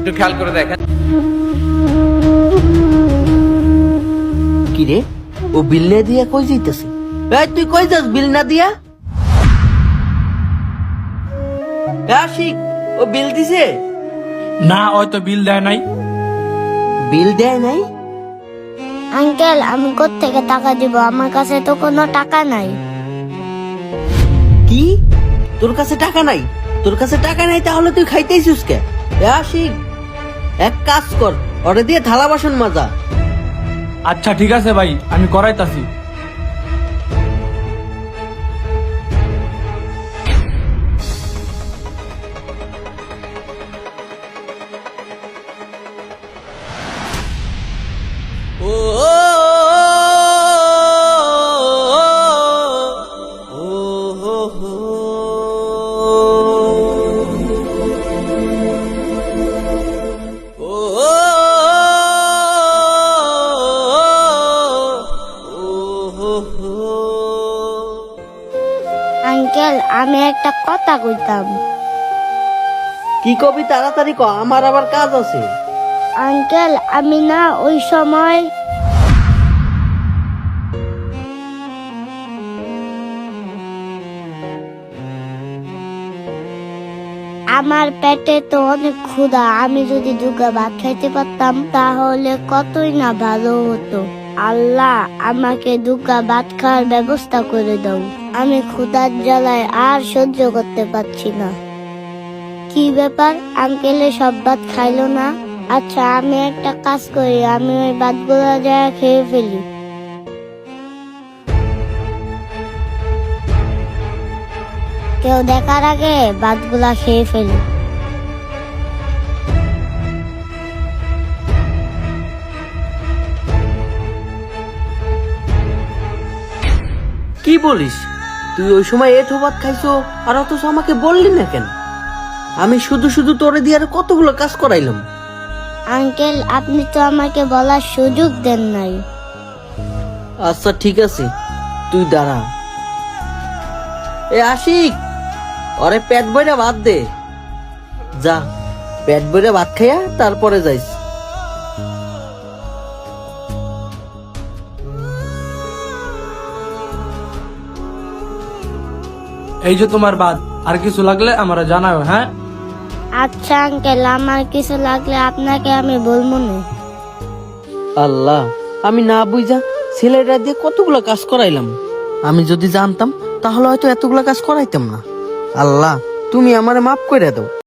একটু খেয়াল করে দেখেন। কি রে ও বিল না দিয়া কই যাইতেছে? এই তুই কই যাস বিল না দিয়া? আশিক ও বিল দিছে? না হয়তো বিল দেয় নাই। বিল দেয় নাই? আঙ্কেল আমি থেকে টাকা দিব? আমার কাছে তো কোনো টাকা নাই। কি? তোর কাছে টাকা নাই? তোর কাছে টাকা নাই তাহলে তুই খাইতেছিস কে? আশিক এক কাজ কর ওটা দিয়ে থালা বাসন মাজা। আচ্ছা ঠিক আছে ভাই আমি করাইতাছি। আঙ্কেল আমি একটা কথা কইতাম। কি কবি তাড়াতাড়ি ক আমার আবার কাজ আছে। আঙ্কেল আমি না ওই সময় আমার পেটে তো অনেক ক্ষুধা আমি যদি দুগা ভাত খাইতে পারতাম তাহলে কতই না ভালো হতো। আল্লাহ, আমাকে দুকা ভাত খাওয়ার ব্যবস্থা করে দাও। আমি ক্ষুধার জ্বালায় আর সহ্য করতে পারছি না। কি ব্যাপার? আঙ্কেলে সব ভাত খাইলো না? আচ্ছা আমি একটা কাজ করি, আমি ওই ভাতগুলো যা খেয়ে ফেলি। কেউ দেখার আগে ভাতগুলা খেয়ে ফেলি। কি বলিস? তুই ওই সময় এঠো ভাত খাইছো আর অথচ আমাকে বললি না কেন? আমি শুধু শুধু তোরে দিয়ে আর কতগুলো কাজ করাইলাম। আঙ্কেল আপনি তো আমাকে বলার সুযোগ দেন নাই। আচ্ছা ঠিক আছে। তুই দাঁড়া। এ আশিক! ওরে পেট বইরা ভাত দে। যা পেট বইরা ভাত খাইয়া তারপরে যাইস। এই যে তোমার বাদ আর কিছু লাগলে আমরা জানাও হ্যাঁ? আচ্ছা আঙ্কেল আমার কিছু লাগলে আপনাকে আমি বলব না। আল্লাহ আমি না বুঝা ছেলেরা দিয়ে কতগুলো কাজ করাইলাম। আমি যদি জানতাম তাহলে হয়তো এতগুলো কাজ করাইতাম না। আল্লাহ তুমি আমারে মাফ করে দাও।